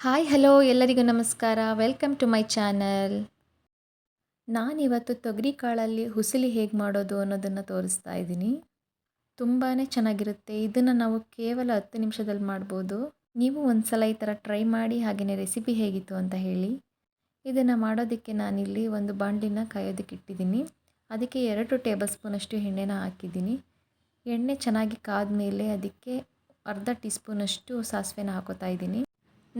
Hi, hello, ಎಲ್ಲರಿಗೂ ನಮಸ್ಕಾರ. Welcome to my channel. ನಾನಿವತ್ತು ತೊಗರಿ ಕಾಳಲ್ಲಿ ಹುಸಿಲಿ ಹೇಗೆ ಮಾಡೋದು ಅನ್ನೋದನ್ನು ತೋರಿಸ್ತಾ ಇದ್ದೀನಿ. ತುಂಬಾ ಚೆನ್ನಾಗಿರುತ್ತೆ. ಇದನ್ನು ನಾವು ಕೇವಲ ಹತ್ತು ನಿಮಿಷದಲ್ಲಿ ಮಾಡ್ಬೋದು. ನೀವು ಒಂದು ಸಲ ಈ ಥರ ಟ್ರೈ ಮಾಡಿ ಹಾಗೆಯೇ ರೆಸಿಪಿ ಹೇಗಿತ್ತು ಅಂತ ಹೇಳಿ. ಇದನ್ನು ಮಾಡೋದಕ್ಕೆ ನಾನಿಲ್ಲಿ ಒಂದು ಬಾಣಲಿನ ಕಾಯೋದಕ್ಕೆ ಇಟ್ಟಿದ್ದೀನಿ. ಅದಕ್ಕೆ ಎರಡು ಟೇಬಲ್ ಸ್ಪೂನಷ್ಟು ಎಣ್ಣೆನ ಹಾಕಿದ್ದೀನಿ. ಎಣ್ಣೆ ಚೆನ್ನಾಗಿ ಕಾದ ಮೇಲೆ ಅದಕ್ಕೆ ಅರ್ಧ ಟೀ ಸ್ಪೂನಷ್ಟು ಸಾಸಿವೆನ ಹಾಕೋತಾ ಇದ್ದೀನಿ.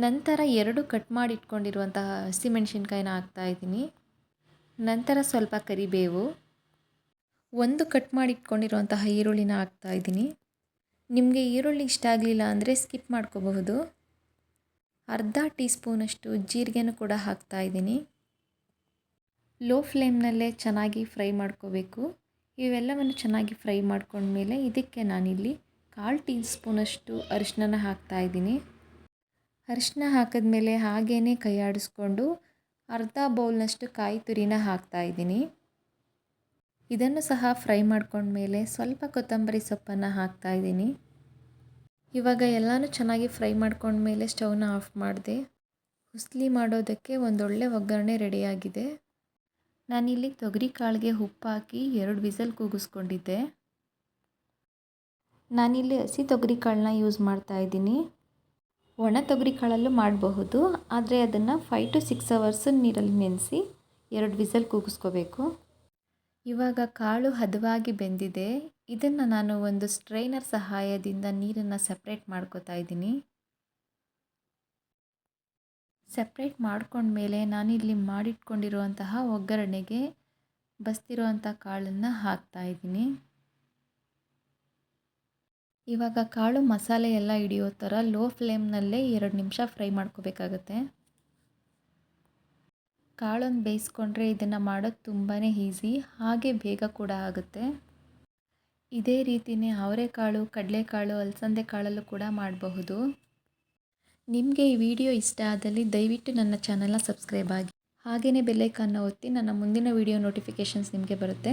ನಂತರ ಎರಡು ಕಟ್ ಮಾಡಿ ಇಟ್ಕೊಂಡಿರುವಂತಹ ಹಸಿಮೆಣಸಿನ್ಕಾಯಿನ ಹಾಕ್ತಾ ಇದ್ದೀನಿ. ನಂತರ ಸ್ವಲ್ಪ ಕರಿಬೇವು. ಒಂದು ಕಟ್ ಮಾಡಿ ಇಟ್ಕೊಂಡಿರುವಂತಹ ಈರುಳ್ಳಿನ ಹಾಕ್ತಾ ಇದ್ದೀನಿ. ನಿಮಗೆ ಈರುಳ್ಳಿ ಇಷ್ಟ ಆಗಲಿಲ್ಲ ಅಂದರೆ ಸ್ಕಿಪ್ ಮಾಡ್ಕೋಬಹುದು. ಅರ್ಧ ಟೀ ಸ್ಪೂನಷ್ಟು ಜೀರಿಗೆನೂ ಕೂಡ ಹಾಕ್ತಾ ಇದ್ದೀನಿ. ಲೋ ಫ್ಲೇಮ್ನಲ್ಲೇ ಚೆನ್ನಾಗಿ ಫ್ರೈ ಮಾಡ್ಕೋಬೇಕು. ಇವೆಲ್ಲವನ್ನು ಚೆನ್ನಾಗಿ ಫ್ರೈ ಮಾಡ್ಕೊಂಡ್ಮೇಲೆ ಇದಕ್ಕೆ ನಾನಿಲ್ಲಿ ಕಾಲು ಟೀ ಸ್ಪೂನಷ್ಟು ಅರಿಶಿನ ಹಾಕ್ತಾ ಇದ್ದೀನಿ. ಅರಿಶಿನ ಹಾಕಿದ್ಮೇಲೆ ಹಾಗೇ ಕೈ ಆಡಿಸ್ಕೊಂಡು ಅರ್ಧ ಬೌಲ್ನಷ್ಟು ಕಾಯಿ ತುರಿನ ಹಾಕ್ತಾ ಇದ್ದೀನಿ. ಇದನ್ನು ಸಹ ಫ್ರೈ ಮಾಡ್ಕೊಂಡ್ಮೇಲೆ ಸ್ವಲ್ಪ ಕೊತ್ತಂಬರಿ ಸೊಪ್ಪನ್ನು ಹಾಕ್ತಾ ಇದ್ದೀನಿ. ಇವಾಗ ಎಲ್ಲನೂ ಚೆನ್ನಾಗಿ ಫ್ರೈ ಮಾಡ್ಕೊಂಡ್ಮೇಲೆ ಸ್ಟವ್ನ ಆಫ್ ಮಾಡಿದೆ. ಹುಸ್ಲಿ ಮಾಡೋದಕ್ಕೆ ಒಂದೊಳ್ಳೆ ಒಗ್ಗರಣೆ ರೆಡಿಯಾಗಿದೆ. ನಾನಿಲ್ಲಿ ತೊಗರಿ ಕಾಳಿಗೆ ಉಪ್ಪು ಹಾಕಿ ಎರಡು ವಿಸಲ್ ಕೂಗಿಸ್ಕೊಂಡಿದ್ದೆ. ನಾನಿಲ್ಲಿ ಹಸಿ ತೊಗರಿ ಕಾಳನ್ನ ಯೂಸ್ ಮಾಡ್ತಾ ಇದ್ದೀನಿ. ಒಣ ತೊಗರಿ ಕಾಳಲ್ಲೂ ಮಾಡಬಹುದು, ಆದರೆ ಅದನ್ನು ಫೈವ್ ಟು ಸಿಕ್ಸ್ ಅವರ್ಸ್ ನೀರಲ್ಲಿ ನೆನೆಸಿ ಎರಡು ವಿಸಲ್ ಕೂಗಿಸ್ಕೋಬೇಕು. ಇವಾಗ ಕಾಳು ಹದವಾಗಿ ಬೆಂದಿದೆ, ಇದನ್ನು ನಾನು ಒಂದು ಸ್ಟ್ರೈನರ್ ಸಹಾಯದಿಂದ ನೀರನ್ನು ಸಪ್ರೇಟ್ ಮಾಡ್ಕೋತಾ ಇದ್ದೀನಿ. ಸಪ್ರೇಟ್ ಮಾಡ್ಕೊಂಡ್ಮೇಲೆ ನಾನಿಲ್ಲಿ ಮಾಡಿಟ್ಕೊಂಡಿರುವಂತಹ ಒಗ್ಗರಣೆಗೆ ಬಸ್ತಿರುವಂಥ ಕಾಳನ್ನು ಹಾಕ್ತಾ ಇದ್ದೀನಿ. ಇವಾಗ ಕಾಳು ಮಸಾಲೆ ಎಲ್ಲ ಹಿಡಿಯೋ ಥರ ಲೋ ಫ್ಲೇಮ್ನಲ್ಲೇ ಎರಡು ನಿಮಿಷ ಫ್ರೈ ಮಾಡ್ಕೋಬೇಕಾಗತ್ತೆ. ಕಾಳನ್ನು ಬೇಯಿಸ್ಕೊಂಡ್ರೆ ಇದನ್ನು ಮಾಡೋದು ತುಂಬಾ ಈಸಿ, ಹಾಗೆ ಬೇಗ ಕೂಡ ಆಗುತ್ತೆ. ಇದೇ ರೀತಿಯೇ ಅವರೆಕಾಳು, ಕಡಲೆಕಾಳು ಅಲಸಂದೆ ಕಾಳಲ್ಲೂ ಕೂಡ ಮಾಡಬಹುದು. ನಿಮಗೆ ಈ ವಿಡಿಯೋ ಇಷ್ಟ ಆದಲ್ಲಿ ದಯವಿಟ್ಟು ನನ್ನ ಚಾನಲ್ನ ಸಬ್ಸ್ಕ್ರೈಬ್ ಆಗಿ ಹಾಗೆಯೇ ಬೆಲ್ಲೈಕನ್ನು ಒತ್ತಿ ನನ್ನ ಮುಂದಿನ ವಿಡಿಯೋ ನೋಟಿಫಿಕೇಷನ್ಸ್ ನಿಮಗೆ ಬರುತ್ತೆ.